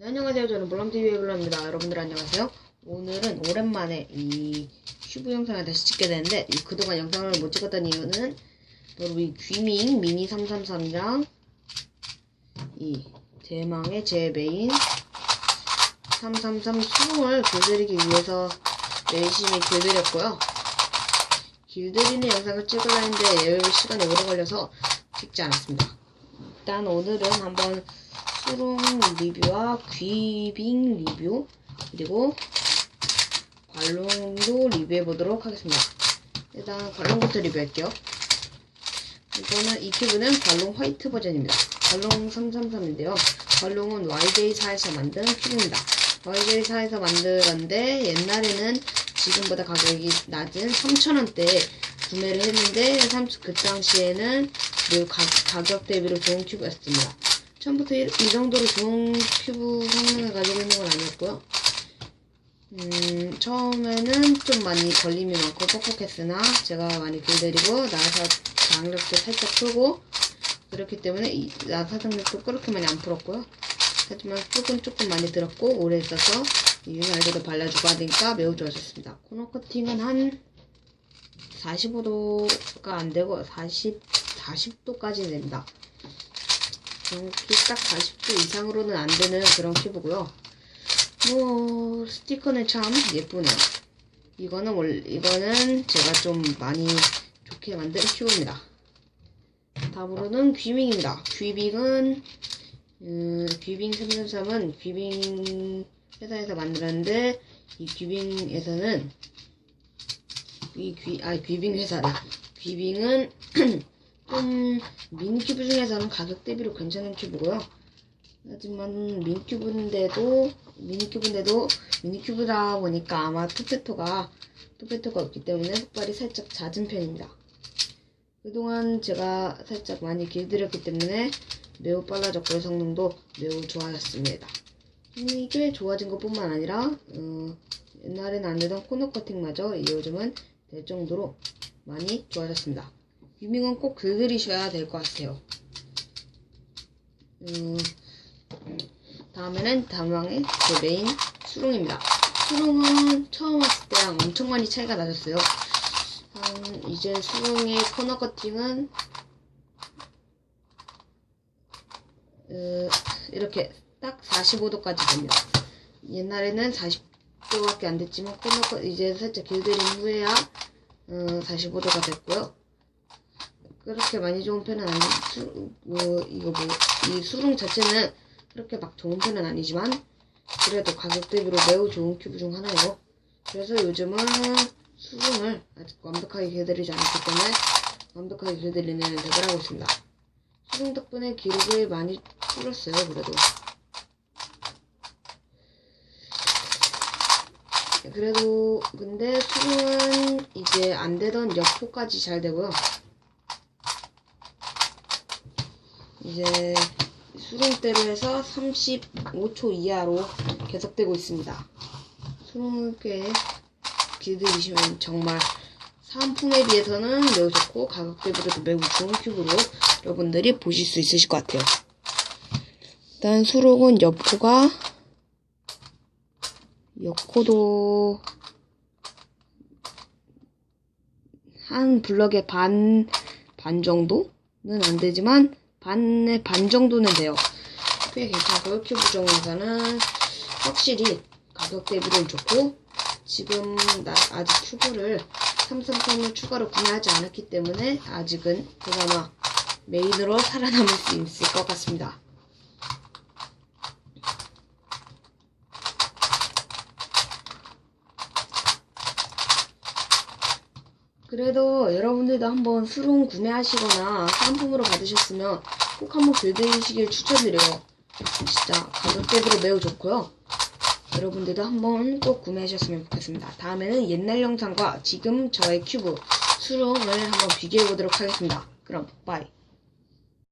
네, 안녕하세요. 저는 블럼TV의 블럼입니다. 여러분들 안녕하세요. 오늘은 오랜만에 이 큐브 영상을 다시 찍게 되는데 이 그동안 영상을 못 찍었던 이유는 바로 이 귀밍 미니 333이랑 이 대망의 제 메인 333 수능을 길들이기 위해서 열심히 길들였고요. 길들이는 영상을 찍으려 했는데 시간이 오래 걸려서 찍지 않았습니다. 일단 오늘은 한번 수롱 리뷰와 귀빙 리뷰 그리고 관롱도 리뷰해 보도록 하겠습니다. 일단 관롱부터 리뷰할게요. 이거는 이 큐브는 관롱 화이트 버전입니다. 관롱 333인데요. 관롱은 YJ4에서 만든 큐브입니다. YJ4에서 만들었는데 옛날에는 지금보다 가격이 낮은 3,000원대에 구매를 했는데 그 당시에는 매우 가, 가격 대비로 좋은 큐브였습니다. 처음부터 이, 이 정도로 좋은 큐브 성능을 가지고 있는 건 아니었고요. 음, 처음에는 좀 많이 걸림이 많고 뻑뻑했으나 제가 많이 길들이고 나사 장력도 살짝 풀고 그렇기 때문에 이 나사 장력도 그렇게 많이 안 풀었고요. 하지만 조금 조금 많이 들었고 오래 있어서 윤활기도 발라주고 하니까 매우 좋아졌습니다. 코너 커팅은 한 45도가 안 되고 40, 40도까지 됩니다. 정확히 딱 40도 이상으로는 안 되는 그런 큐브고요. 뭐 스티커는 참 예쁘네요. 이거는 원래 이거는 제가 좀 많이 좋게 만든 큐브입니다. 다음으로는 귀빙입니다. 귀빙은 음, 귀빙 333은 귀빙 회사에서 만들었는데 이 귀빙에서는 이 귀, 아 귀빙 회사다. 귀빙은 좀 미니큐브 중에서는 가격 대비로 괜찮은 큐브고요. 하지만 미니큐브인데도 미니큐브인데도 미니큐브다 보니까 아마 투페토가 투페토가 없기 때문에 흑발이 살짝 잦은 편입니다. 그동안 제가 살짝 많이 길들였기 때문에 매우 빨라졌고 성능도 매우 좋아졌습니다. 이게 좋아진 것 뿐만 아니라 어, 옛날에는 안 되던 코너 커팅마저 요즘은 될 정도로 많이 좋아졌습니다. 유밍은 꼭 긁으리셔야 될 것 같아요. 음, 다음에는 다망의 제 메인 수롱입니다. 수롱은 처음 왔을 때랑 엄청 많이 차이가 나셨어요. 한 이제 수롱의 코너 커팅은 어, 이렇게 딱 45도까지 됩니다. 옛날에는 40도밖에 안 됐지만 코너 커 이제 살짝 길들인 후에야 어, 45도가 됐고요. 그렇게 많이 좋은 편은 아니, 수, 뭐, 이거 뭐, 이 수롱 자체는 그렇게 막 좋은 편은 아니지만, 그래도 가격 대비로 매우 좋은 큐브 중 하나예요. 그래서 요즘은 수롱을 아직 완벽하게 길들이지 않았기 때문에, 완벽하게 길들이는 덱을 하고 있습니다. 수롱 덕분에 기록을 많이 줄었어요, 그래도. 그래도, 근데 수롱은 이제 안 되던 여포까지 잘 되고요. 이제 수롱대로 해서 35초 이하로 계속되고 있습니다. 수롱꽤 길들이시면 정말 상품에 비해서는 매우 좋고 가격 대비로도 매우 좋은 큐브로 여러분들이 보실 수 있으실 것 같아요. 일단 수록은 여포가 여코도 한 블럭의 반, 반 정도는 안 되지만 반의 반 정도는 돼요. 꽤 괜찮고요. 큐브 중에서는 확실히 가격 대비는 좋고 지금 나 아직 큐브를 333을 추가로 구매하지 않았기 때문에 아직은 그나마 메인으로 살아남을 수 있을 것 같습니다. 그래도 여러분들도 한번 수롱 구매하시거나 상품으로 받으셨으면 꼭 한번 길들이시길 추천드려요. 진짜 가격 대비로 매우 좋고요. 여러분들도 한번 꼭 구매하셨으면 좋겠습니다. 다음에는 옛날 영상과 지금 저의 큐브 수롱을 한번 비교해 보도록 하겠습니다. 그럼 빠이.